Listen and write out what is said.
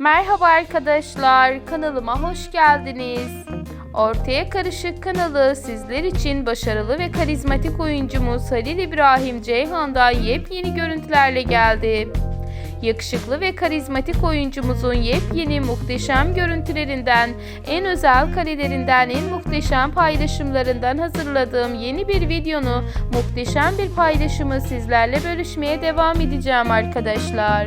Merhaba arkadaşlar, kanalıma hoş geldiniz. Ortaya Karışık kanalı sizler için başarılı ve karizmatik oyuncumuz Halil İbrahim Ceyhan'dan yepyeni görüntülerle geldi. Yakışıklı ve karizmatik oyuncumuzun yepyeni muhteşem görüntülerinden, en özel karelerinden, en muhteşem paylaşımlarından hazırladığım yeni bir videonu, muhteşem bir paylaşımı sizlerle bölüşmeye devam edeceğim arkadaşlar.